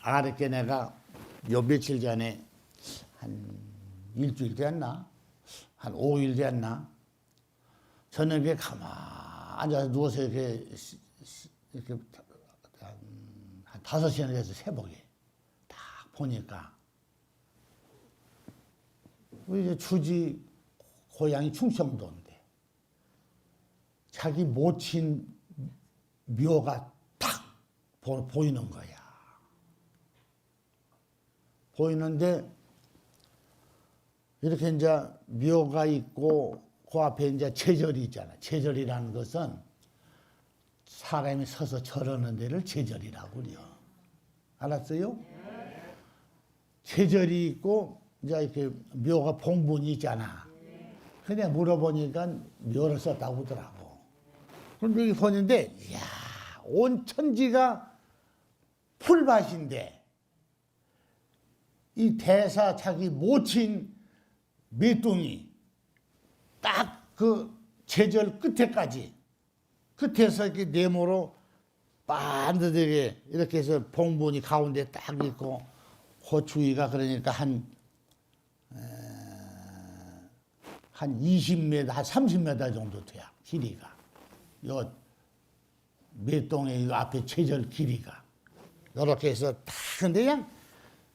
아랫게 내가 요 며칠 전에 한 일주일 됐나? 한 5일 됐나? 저녁에 가만 앉아서 누워서 이렇게, 이렇게 한, 한 5시간 돼서 새벽에 딱 보니까 우리 이제 주지 고향이 충청도인데 자기 모친 묘가 탁 보, 보이는 거야. 보이는데 이렇게 이제 묘가 있고 그 앞에 이제 제절이 있잖아. 제절이라는 것은 사람이 서서 절하는 데를 제절이라고 그래요. 알았어요? 제절이 있고 이제 이렇게 묘가 봉분이 있잖아. 근데 물어보니까 묘를 썼다고 하더라고. 그런데 여기 보는데, 이야, 온 천지가 풀밭인데, 이 대사 자기 모친 메뚱이 딱 그 제절 끝에까지, 끝에서 이렇게 네모로 반듯하게 이렇게 해서 봉분이 가운데 딱 있고, 그 주위가 그러니까 한한 20m, 한 30m 정도 돼야 길이가. 요 매동의 이 앞에 최절 길이가. 요렇게 해서 다 근데 그냥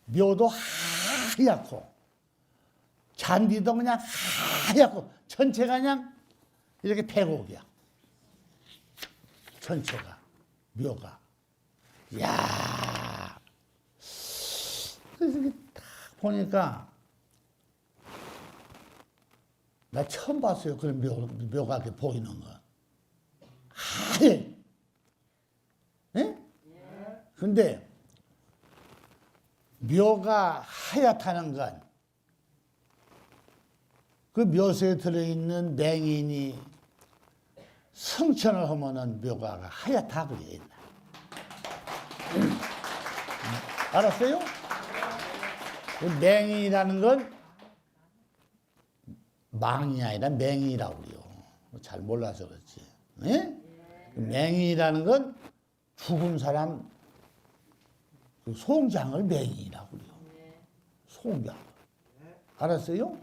묘도 하얗고 잔디도 그냥 하얗고 전체가 그냥 이렇게 백옥이야. 전체가 묘가. 야. 그래서 딱 보니까 나 처음 봤어요. 그런 묘, 묘가 이렇게 보이는 거. 하얘. 예? 근데 묘가 하얗다는 건 그 묘소에 들어있는 맹인이 성천을 하면은 묘가가 하얗다 그래. 옛날. 알았어요? 그 맹인이라는 건 망이 아니라 맹이라고 그래요. 잘 몰라서 그렇지. 예? 맹이라는 건 죽은 사람 그 송장을 맹이라고 그래요. 송장. 알았어요?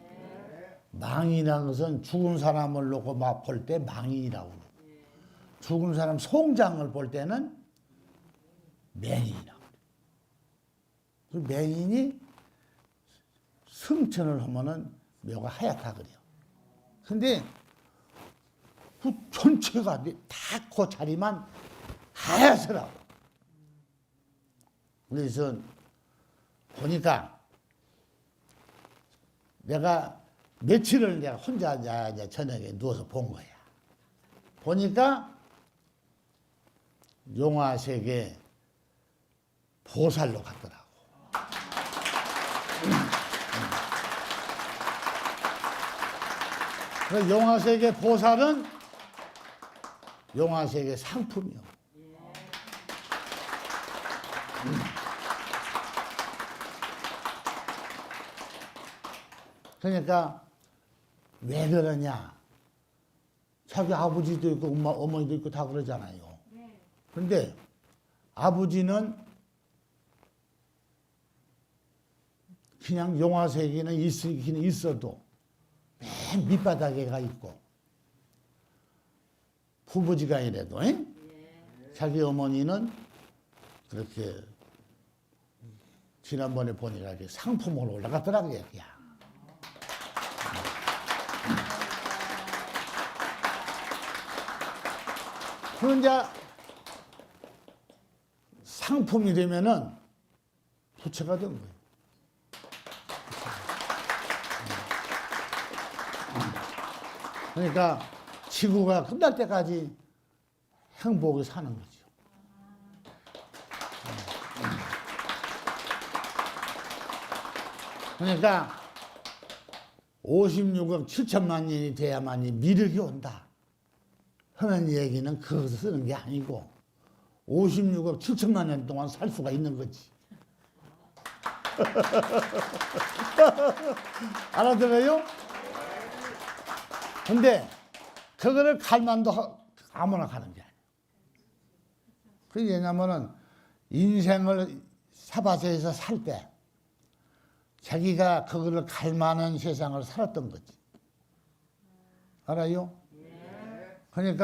망이라는 것은 죽은 사람을 놓고 막 볼 때 망이라고 그래요. 죽은 사람 송장을 볼 때는 맹이라고 그래요. 그 맹인이 승천을 하면은 묘가 하얗다 그래요. 근데 그 전체가 다 그 자리만 하얗더라고. 그래서 보니까 내가 며칠을 내가 혼자 이제- 저녁에 누워서 본 거야. 보니까 용화색의 보살로 갔더라고. 그 용화색의 보살은 용화색의 상품이요. 그러니까 왜 그러냐? 자기 아버지도 있고 엄마, 어머니도 있고 다 그러잖아요. 근데 아버지는 그냥 용화색에는 있긴 있어도 맨 밑바닥에가 있고 부부지간이라도 에? 자기 어머니는 그렇게 지난번에 보니까 상품으로 올라갔더라고요. 그냥. 그 이제 상품이 되면은 부채가 된 거예요. 그러니까 지구가 끝날 때까지 행복을 사는 거죠. 그러니까 56억 7천만 년이 돼야만이 미륵이 온다. 하는 얘기는 그것을 쓰는 게 아니고 56억 7천만 년 동안 살 수가 있는 거지. 알아들어요? 근데 그거를 갈만도 하- 아무나 가는 게 아니에요. 그게 왜냐면은 인생을 사바세에서 살 때 자기가 그거를 갈 만한 세상을 살았던 거지. 알아요? 그러니까